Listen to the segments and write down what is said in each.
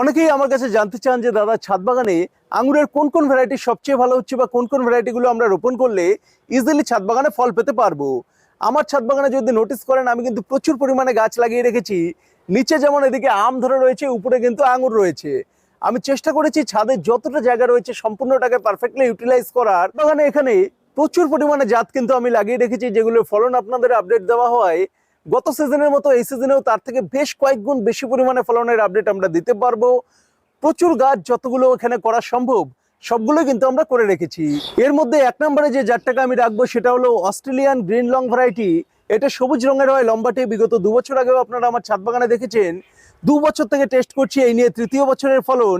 অনেকেই আমার কাছে জানতে চান যে, দাদা, ছাদ বাগানে আঙুরের কোন কোন ভ্যারাইটি সবচেয়ে ভালো হচ্ছে বা কোন কোন ভ্যারাইটিগুলো আমরা রোপণ করলে ইজিলি ছাদ বাগানে ফল পেতে পারব? আমার ছাদ বাগানে যদি নোটিস করেন, আমি কিন্তু প্রচুর পরিমাণে গাছ লাগিয়ে রেখেছি। নিচে যেমন এদিকে আম ধরে রয়েছে, উপরে কিন্তু আঙুর রয়েছে। আমি চেষ্টা করেছি ছাদের যতটা জায়গা রয়েছে সম্পূর্ণটাকে পারফেক্টলি ইউটিলাইজ করার। বাগানে এখানে প্রচুর পরিমাণে জাত কিন্তু আমি লাগিয়ে রেখেছি, যেগুলোর ফলন আপনাদের আপডেট দেওয়া হয়। গত সিজনের মতো এই সিজনেও তার থেকে বেশ কয়েক গুণ বেশি পরিমাণে ফলনের আপডেট আমরা দিতে পারব। প্রচুর গাছ যতগুলো এখানে করা সম্ভব, সবগুলো কিন্তু আমরা করে রেখেছি। এর মধ্যে এক নম্বরে যে জাতটাকে আমি রাখব সেটা হলো অস্ট্রেলিয়ান গ্রিন লং ভ্যারাইটি এটা সবুজ রঙের হয়, লম্বাটে বিগত দু বছর আগেও আপনারা আমার ছাদ বাগানে দেখেছেন। দু বছর থেকে টেস্ট করছি, এই নিয়ে তৃতীয় বছরের ফলন।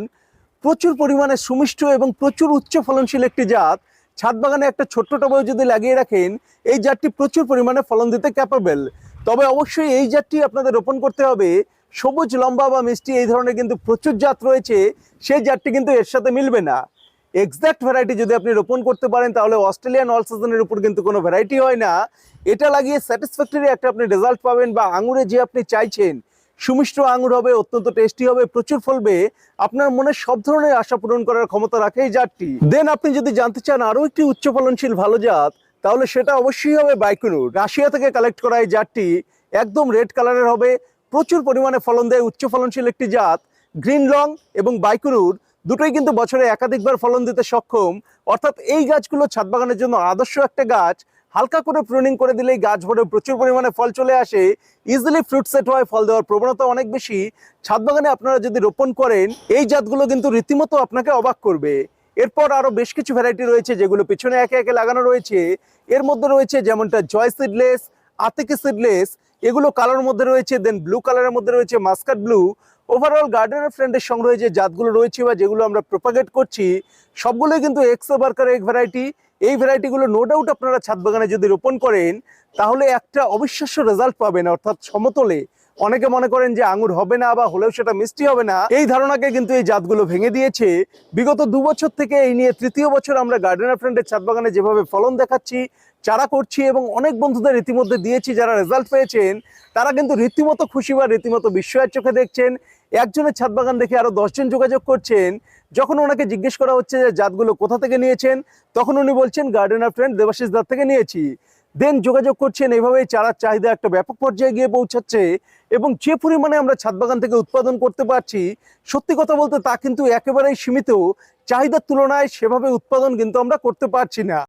প্রচুর পরিমাণে সুমিষ্ট এবং প্রচুর উচ্চ ফলনশীল একটি জাত। ছাদ বাগানে একটা ছোট্ট টবেও যদি লাগিয়ে রাখেন, এই জাতটি প্রচুর পরিমাণে ফলন দিতে ক্যাপাবেল তবে অবশ্যই এই জাতটি আপনাদের রোপণ করতে হবে। সবুজ, লম্বা বা মিষ্টি এই ধরনের কিন্তু প্রচুর জাত রয়েছে, সেই জাতটি কিন্তু এর সাথে মিলবে না। এক্সাক্ট ভ্যারাইটি যদি আপনি রোপণ করতে পারেন, তাহলে অস্ট্রেলিয়ান অল সিজনের উপর কিন্তু কোনো ভ্যারাইটি হয় না। এটা লাগিয়ে স্যাটিসফ্যাক্টরি একটা আপনি রেজাল্ট পাবেন বা আঙুরে যে আপনি চাইছেন, সুমিষ্ট আঙুর হবে, অত্যন্ত টেস্টি হবে, প্রচুর ফলবে, আপনার মনে সব ধরনের আশা পূরণ করার ক্ষমতা রাখে এই জাতটি। দেন আপনি যদি জানতে চান আরও একটি উচ্চ ফলনশীল ভালো জাত তাহলে সেটা অবশ্যই হবে বাইকুনুর রাশিয়া থেকে কালেক্ট করা এই জাতটি একদম রেড কালারের হবে। প্রচুর পরিমাণে ফলন দেয়, উচ্চ ফলনশীল একটি জাত। গ্রিন লং এবং বাইকুনুর দুটোই কিন্তু বছরে একাধিকবার ফলন দিতে সক্ষম। অর্থাৎ এই গাছগুলো ছাদ বাগানের জন্য আদর্শ একটা গাছ। হালকা করে প্রুনিং করে দিলেই গাছ ভরে প্রচুর পরিমাণে ফল চলে আসে। ইজিলি ফ্রুট সেট হয়, ফল দেওয়ার প্রবণতা অনেক বেশি। ছাদ বাগানে আপনারা যদি রোপণ করেন, এই জাতগুলো কিন্তু রীতিমতো আপনাকে অবাক করবে। এরপর আরও বেশ কিছু ভ্যারাইটি রয়েছে যেগুলো পিছনে একে একে লাগানো রয়েছে। এর মধ্যে রয়েছে যেমনটা জয় সিডলেস আতিকি সিডলেস এগুলো কালার মধ্যে রয়েছে দেন ব্লু কালারের মধ্যে রয়েছে মাস্কাট ব্লু ওভারঅল গার্ডেনের ফ্রেন্ডের সংগ্রহে যে জাতগুলো রয়েছে বা যেগুলো আমরা প্রোপাগেট করছি, সবগুলোই কিন্তু এক্সো বার্কার এক ভ্যারাইটি এই ভ্যারাইটিগুলো নো ডাউট আপনারা ছাদ বাগানে যদি রোপণ করেন, তাহলে একটা অবিশ্বাস্য রেজাল্ট পাবেন অর্থাৎ সমতলে। অনেকে মনে করেন যে আঙুর হবে না বা হলেও সেটা মিষ্টি হবে না। এই ধারণাকে কিন্তু এই জাতগুলো ভেঙে দিয়েছে। বিগত দু বছর থেকে এই নিয়ে তৃতীয় বছর আমরা গার্ডেনার ফ্রেন্ডের ছাদ বাগানে যেভাবে ফলন দেখাচ্ছি, চারা করছি এবং অনেক বন্ধুদের রীতিমধ্যে দিয়েছি যারা রেজাল্ট পেয়েছেন, তারা কিন্তু রীতিমতো খুশি বা রীতিমতো বিস্ময়ের চোখে দেখছেন। একজনের ছাদ বাগান দেখে আরও দশজন যোগাযোগ করছেন। যখন ওনাকে জিজ্ঞেস করা হচ্ছে যে জাতগুলো কোথা থেকে নিয়েছেন, তখন উনি বলছেন গার্ডেনার ফ্রেন্ড দেবাশিস দার থেকে নিয়েছি। দেন যোগাযোগ করছেন এইভাবেই চারার চাহিদা একটা ব্যাপক পর্যায়ে গিয়ে পৌঁছাচ্ছে এবং যে পরিমাণে আমরা ছাদ বাগান থেকে উৎপাদন করতে পারছি, সত্যি কথা বলতে তা কিন্তু একেবারেই সীমিত। চাহিদার তুলনায় সেভাবে উৎপাদন কিন্তু আমরা করতে পারছি না।